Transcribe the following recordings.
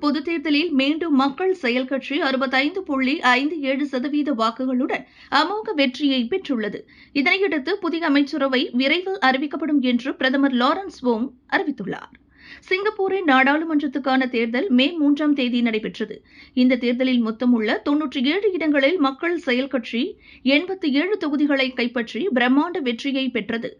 பொதுத் தேர்தலில் மீண்டும் மக்கள் செயல் கட்சி அறுபத்தைந்து புள்ளி ஐந்து ஏழு சதவீத வாக்குகளுடன் அமோக வெற்றியை பெற்றுள்ளது. இதனையடுத்து புதிய அமைச்சரவை விரைவில் அறிவிக்கப்படும் என்று பிரதமர் லாரன்ஸ் வோங் அறிவித்துள்ளார். சிங்கப்பூரின் நாடாளுமன்றத்துக்கான தேர்தல் மே மூன்றாம் தேதி நடைபெற்றது. இந்த தேர்தலில் மொத்தம் உள்ள தொன்னூற்றி ஏழு இடங்களில் மக்கள் செயல் கட்சி எண்பத்தி ஏழு தொகுதிகளை கைப்பற்றி பிரம்மாண்ட வெற்றியை பெற்றது.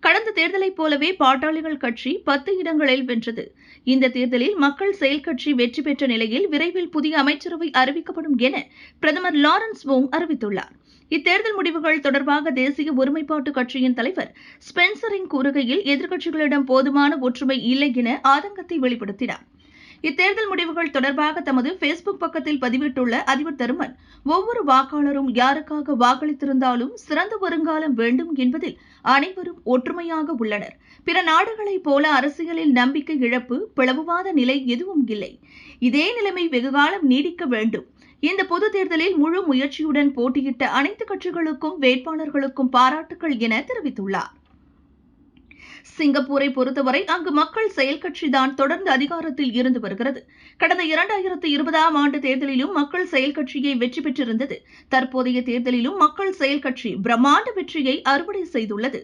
கடந்த தேர்தலைப் போலவே பாட்டாளிகள் கட்சி பத்து இடங்களில் வென்றது. இந்த தேர்தலில் மக்கள் செயல் கட்சி வெற்றி பெற்ற நிலையில் விரைவில் புதிய அமைச்சரவை அறிவிக்கப்படும் என பிரதமர் லாரன்ஸ் வோங் அறிவித்துள்ளார். இத்தேர்தல் முடிவுகள் தொடர்பாக தேசிய ஒருமைப்பாட்டு கட்சியின் தலைவர் ஸ்பென்சரிங் கூறுகையில் எதிர்க்கட்சிகளிடம் போதுமான ஒற்றுமை இல்லை என ஆதங்கத்தை வெளிப்படுத்தினார். இத்தேர்தல் முடிவுகள் தொடர்பாக தமது பேஸ்புக் பக்கத்தில் பதிவிட்டுள்ள அதிபர் தருமன் ஒவ்வொரு வாக்காளரும் யாருக்காக வாக்களித்திருந்தாலும் சிறந்த வருங்காலம் வேண்டும் என்பதில் அனைவரும் ஒற்றுமையாக உள்ளனர். பிற நாடுகளைப் போல அரசியலில் நம்பிக்கை இழப்பு பிளவுவாத நிலை எதுவும் இல்லை. இதே நிலைமை வெகுகாலம் நீடிக்க வேண்டும். இந்த பொது தேர்தலில் முழு முயற்சியுடன் போட்டியிட்ட அனைத்து கட்சிகளுக்கும் வேட்பாளர்களுக்கும் பாராட்டுகள் என தெரிவித்துள்ளார். சிங்கப்பூரை பொறுத்தவரை அங்கு மக்கள் செயல் கட்சிதான் தொடர்ந்து அதிகாரத்தில் இருந்து வருகிறது. கடந்த இரண்டாயிரத்து இருபதாம் ஆண்டு தேர்தலிலும் மக்கள் செயல் கட்சியை வெற்றி பெற்றிருந்தது. தற்போதைய தேர்தலிலும் மக்கள் செயல் கட்சி பிரம்மாண்ட வெற்றியை அறுவடை செய்துள்ளது.